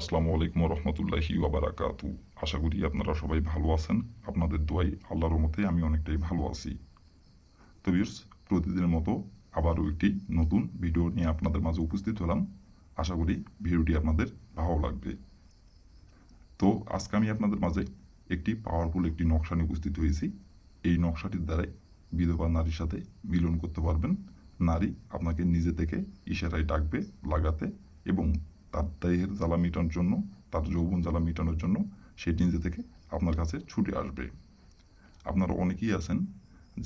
আসসালামু আলাইকুম রহমতুল্লাহি ওয়াবারাকাতু। আশা করি আপনারা সবাই ভালো আছেন। আপনাদের দোয়াই আল্লাহর মতে আমি অনেকটাই ভালো আছি। তো ভিউয়ার্স, প্রতিদিনের মতো আবারও একটি নতুন ভিডিও নিয়ে আপনাদের মাঝে উপস্থিত হলাম। আশা করি ভিডিওটি আপনাদের ভালো লাগবে। তো আজকে আমি আপনাদের মাঝে একটি পাওয়ারফুল একটি নকশা নিয়ে উপস্থিত হয়েছি। এই নকশাটির দ্বারাই বিধবা নারীর সাথে মিলন করতে পারবেন। নারী আপনাকে নিজে থেকে ইশারায় ডাকবে, লাগাতে এবং তার দেহের জ্বালা মেটানোর জন্য তার যৌবন জ্বালা মেটানোর জন্য সে নিজে থেকে আপনার কাছে ছুটে আসবে। আপনারা অনেকেই আছেন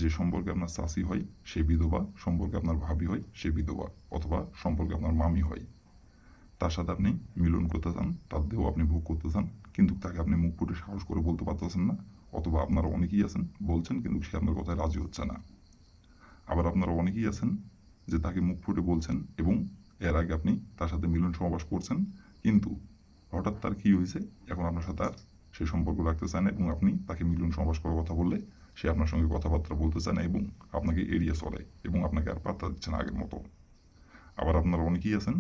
যে সম্পর্কে আপনার চাষি হয়, সে বিধবা, সম্পর্কে আপনার ভাবি হয়, সে বিধবা অথবা সম্পর্কে আপনার মামি হয়। তার সাথে আপনি মিলন করতে চান, তার দেহ আপনি ভোগ করতে চান, কিন্তু তাকে আপনি মুখ ফুটে সাহস করে বলতে পারতেছেন না, অথবা আপনারা অনেকেই আছেন, বলছেন কিন্তু সে আপনার কথায় রাজি হচ্ছে না। আবার আপনারা অনেকেই আছেন যে তাকে মুখ ফুটে বলছেন এবং এর আগে আপনি তার সাথে মিলন সমাবেশ করছেন, কিন্তু হঠাৎ তার কি হয়েছে? এখন আপনার সাথে আর সে সম্পর্ক রাখতে চায় না এবং আপনি তাকে মিলন সমাবেশ করার কথা বললে সে আপনার সঙ্গে কথাবার্তা বলতে চায় না এবং আপনাকে এড়িয়ে চলে এবং আপনাকে আর পাত্তা দিচ্ছে না আগের মতো। আবার আপনারা অনেকেই আছেন,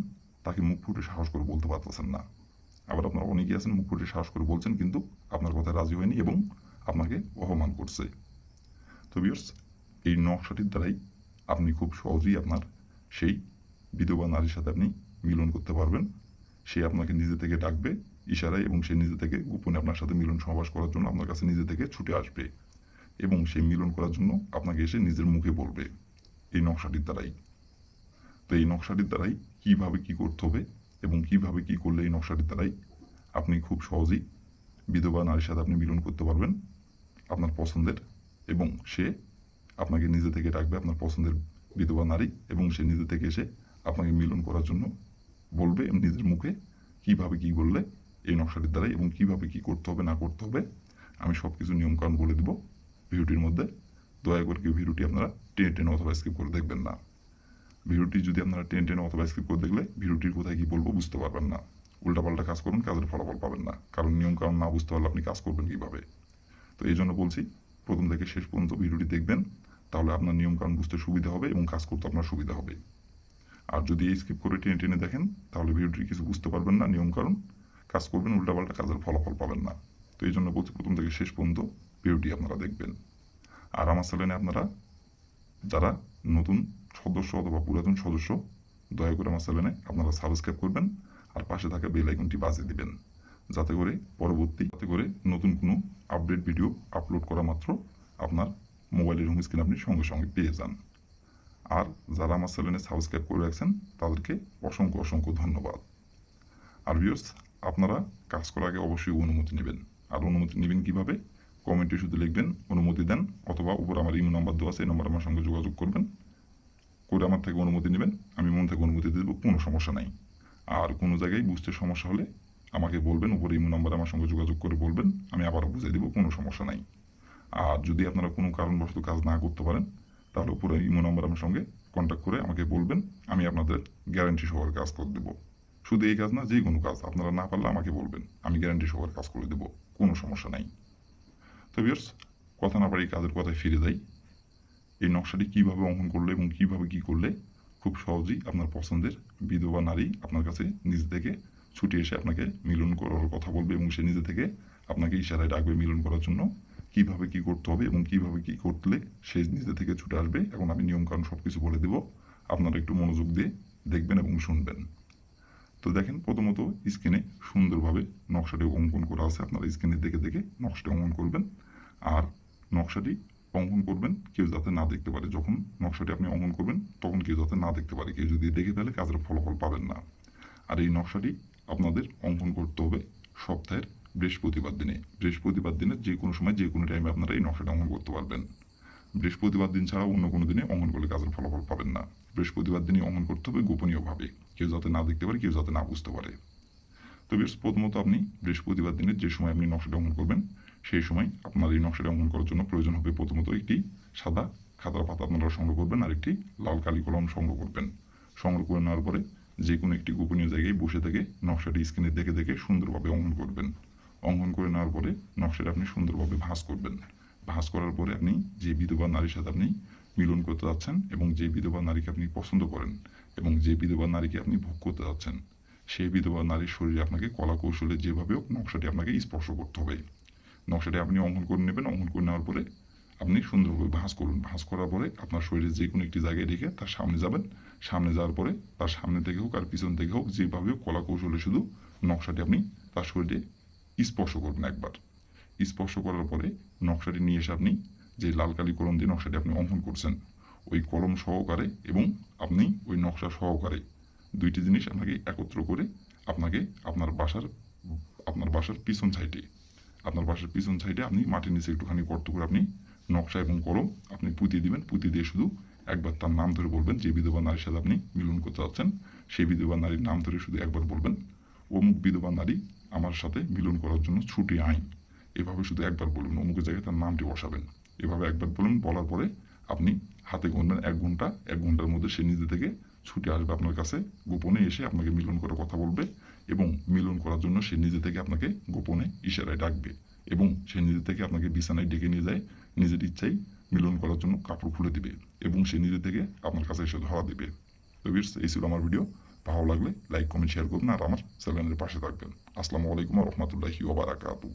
তাকে মুখ ফুটে সাহস করে বলতে পারতেছেন না। আবার আপনারা অনেকেই আছেন, মুখ ফুটে সাহস করে বলছেন, কিন্তু আপনার কথায় রাজি হয়নি এবং আপনাকে অপমান করছে। তো বিয়ার্স এই নকশাটির দ্বারাই আপনি খুব সহজেই আপনার সেই বিধবা নারীর সাথে আপনি মিলন করতে পারবেন। সে আপনাকে নিজে থেকে ডাকবে ইশারায় এবং সে নিজে থেকে গোপনে আপনার সাথে মিলন সমাবেশ করার জন্য আপনার কাছে নিজে থেকে ছুটে আসবে এবং সে মিলন করার জন্য আপনাকে এসে নিজের মুখে বলবে। এই নকশাটির দ্বারাই। তো এই নকশাটির দ্বারাই কীভাবে কি করতে হবে এবং কীভাবে কি করলে এই নকশাটির দ্বারাই আপনি খুব সহজেই বিধবা নারীর সাথে আপনি মিলন করতে পারবেন আপনার পছন্দের এবং সে আপনাকে নিজে থেকে ডাকবে আপনার পছন্দের বিধবা নারী এবং সে নিজে থেকে এসে আপনাকে মিলন করার জন্য বলবে নিজের মুখে কীভাবে কি বললে এই নকশাটির দ্বারাই এবং কীভাবে কি করতে হবে, না করতে হবে, আমি সব কিছু নিয়মকানুন বলে দেবো। ভিডিওটির মধ্যে দয়া করে কেউ ভিডিওটি আপনারা টেনে টেনে অথবা স্কিপ করে দেখবেন না। ভিডিওটি যদি আপনারা টেনে টেনে অথবা স্কিপ করে দেখলে ভিডিওটির কোথায় কি বলব বুঝতে পারবেন না। উল্টাপাল্টা কাজ করুন, কাজের ফলাফল পাবেন না। কারণ নিয়মকানুন না বুঝতে পারলে আপনি কাজ করবেন কীভাবে? তো এই জন্য বলছি, প্রথম থেকে শেষ পর্যন্ত ভিডিওটি দেখবেন, তাহলে আপনার নিয়মকানুন বুঝতে সুবিধা হবে এবং কাজ করতে আপনার সুবিধা হবে। আর যদি এই স্কিপ করে টেনে টেনে দেখেন, তাহলে ভিডিওটি কিছু বুঝতে পারবেন না নিয়মকানুন কাজ করবেন, উল্টাপাল্টা কাজের ফলাফল পাবেন না। তো এই জন্য বলছি প্রথম থেকে শেষ পর্যন্ত ভিডিওটি আপনারা দেখবেন। আর আমার চ্যানেলে আপনারা যারা নতুন সদস্য অথবা পুরাতন সদস্য, দয়া করে আমার চ্যানেলে আপনারা সাবস্ক্রাইব করবেন আর পাশে থাকা বেল আইকনটি বাজিয়ে দিবেন। যাতে করে পরবর্তী, যাতে করে নতুন কোনো আপডেট ভিডিও আপলোড করা মাত্র আপনার মোবাইলের হোম স্ক্রিন আপনি সঙ্গে সঙ্গে পেয়ে যান। আর যারা আমার চ্যানেলে সাবস্ক্রাইব করে রাখছেন, তাদেরকে অসংখ্য অসংখ্য ধন্যবাদ। আর ভিউয়ার্স আপনারা কাজ করার আগে অবশ্যই অনুমতি নেবেন। আর অনুমতি নেবেন কীভাবে? কমেন্টে শুধু লিখবেন, অনুমতি দেন, অথবা উপর আমার ইমো নাম্বার দেওয়া আছে, এই নাম্বার আমার সঙ্গে যোগাযোগ করবেন। করে আমার থেকে অনুমতি নেবেন, আমি মন থেকে অনুমতি দেবো, কোনো সমস্যা নাই। আর কোনো জায়গায় বুঝতে সমস্যা হলে আমাকে বলবেন, উপরে ইমো নাম্বার আমার সঙ্গে যোগাযোগ করে বলবেন, আমি আবারও বুঝিয়ে দেবো, কোনো সমস্যা নাই। আর যদি আপনারা কোনো কারণবশত কাজ না করতে পারেন তাহলে উপরে ইমো নাম্বার আমার সঙ্গে কন্ট্যাক্ট করে আমাকে বলবেন, আমি আপনাদের গ্যারান্টি সহকারে কাজ করে দেবো। শুধু এই কাজ না, যে কোনো কাজ আপনারা না পারলে আমাকে বলবেন, আমি গ্যারান্টি সহকারে কাজ করে দেবো, কোনো সমস্যা নাই। তো বিয়ার্স কথা না পারি কাজের কথায় ফিরে যাই। এই নকশাটি কীভাবে অঙ্কন করলে এবং কীভাবে কী করলে খুব সহজেই আপনার পছন্দের বিধবা নারী আপনার কাছে নিজ থেকে ছুটে এসে আপনাকে মিলন করার কথা বলবে এবং সে নিজে থেকে আপনাকে ইশারায় ডাকবে মিলন করার জন্য। কীভাবে কি করতে হবে এবং কীভাবে কি করলে সে নিজে থেকে ছুটে আসবে, এখন আমি নিয়মকানুন সব কিছু বলে দেব। আপনারা একটু মনোযোগ দিয়ে দেখবেন এবং শুনবেন। তো দেখেন, প্রথমত স্ক্রিনে সুন্দরভাবে নকশাটি অঙ্কন করা আছে। আপনারা স্ক্রিনে দেখে দেখে নকশাটি অঙ্কন করবেন। আর নকশাটি অঙ্কন করবেন কেউ যাতে না দেখতে পারে। যখন নকশাটি আপনি অঙ্কন করবেন, তখন কেউ যাতে না দেখতে পারে। কেউ যদি দেখে ফেলে, কাজের ফলাফল পাবেন না। আর এই নকশাটি আপনাদের অঙ্কন করতে হবে সপ্তাহের বৃহস্পতিবার দিনে বৃহস্পতিবার দিনে যে কোনো সময়, যে কোনো টাইমে আপনারা এই নকশাটা অঙ্কন করতে পারবেন। বৃহস্পতিবার দিন ছাড়া অন্য কোনো দিনে অঙ্কন করলে কাজের ফলাফল পাবেন না। বৃহস্পতিবার দিনই অঙ্কন করতে হবে গোপনীয়ভাবে, কেউ যাতে না দেখতে পারে, কেউ যাতে না বুঝতে পারে। তো বেশ প্রথমত আপনি বৃহস্পতিবার দিনে যে সময় আপনি নকশাটা অঙ্কন করবেন, সেই সময় আপনার এই নকশাটা অঙ্কন করার জন্য প্রয়োজন হবে প্রথমত একটি সাদা খাতার পাতা আপনারা সংগ্রহ করবেন আর একটি লাল কালি কলম সংগ্রহ করবেন। সংগ্রহ করে নেওয়ার পরে যে কোনো একটি গোপনীয় জায়গায় বসে থেকে নকশাটি স্ক্রিনে দেখে দেখে সুন্দরভাবে অঙ্কন করবেন। অঙ্কন করে নেওয়ার পরে নকশাটা আপনি সুন্দরভাবে ভাঁজ করবেন। ভাঁজ করার পরে আপনি যে বিধবা নারীর সাথে আপনি মিলন করতে যাচ্ছেন এবং যে বিধবা নারীকে আপনি পছন্দ করেন এবং যে বিধবা নারীকে আপনি ভোগ করতে যাচ্ছেন, সেই বিধবা নারীর শরীরে আপনাকে কলা কৌশলে যেভাবে হোক নকশাটি আপনাকে স্পর্শ করতে হবে। নকশাটি আপনি অঙ্কন করে নেবেন। অঙ্কন করে নেওয়ার পরে আপনি সুন্দরভাবে ভাঁজ করুন। ভাঁজ করার পরে আপনার শরীরে যে কোনো একটি জায়গায় রেখে তার সামনে যাবেন। সামনে যাওয়ার পরে তার সামনে থেকে হোক আর পিছন থেকে হোক যেভাবে হোক কলা কৌশলে শুধু নকশাটি আপনি তার শরীরে স্পর্শ করবেন একবার। স্পর্শ করার পরে নকশাটি নিয়ে এসে আপনি যে লাল কালি কলম দিয়ে নকশাটি আপনি অঙ্কন করছেন, ওই কলম সহকারে এবং আপনি ওই নকশা সহকারে দুইটি জিনিস আপনাকে একত্র করে আপনাকে আপনার বাসার আপনার বাসার পিছন সাইডে, আপনার বাসার পিছন সাইডে আপনি মাটির নিচে একটুখানি গর্ত করে আপনি নকশা এবং কলম আপনি পুঁতিয়ে দিবেন। পুঁতিয়ে দিয়ে শুধু একবার তার নাম ধরে বলবেন, যে বিধবা নারীর সাথে আপনি মিলন করতে চাচ্ছেন সেই বিধবা নারীর নাম ধরে শুধু একবার বলবেন, অমুক বিধবা নারী আমার সাথে মিলন করার জন্য ছুটি আইন। এভাবে শুধু একবার বলুন, অমুকের জায়গায় তার নামটি বসাবেন। এভাবে একবার বলুন, বলার পরে আপনি হাতে গুনবেন এক ঘণ্টা, এক ঘণ্টার মধ্যে সে নিজে থেকে ছুটে আসবে আপনার কাছে। গোপনে এসে আপনাকে মিলন করে কথা বলবে এবং মিলন করার জন্য সে নিজে থেকে আপনাকে গোপনে ইশারায় ডাকবে এবং সে নিজে থেকে আপনাকে বিছানায় ডেকে নিয়ে যায়, নিজের ইচ্ছাই মিলন করার জন্য কাপড় খুলে দিবে এবং সে নিজে থেকে আপনার কাছে এসে ধরা দিবে। তো এই ছিল আমার ভিডিও। ভালো লাগলে লাইক কমেন্ট শেয়ার করুন আর আমার চ্যানেলের পাশে থাকবেন। আসসালামু আলাইকুম রহমতুল্লাহি ওবারাকাতু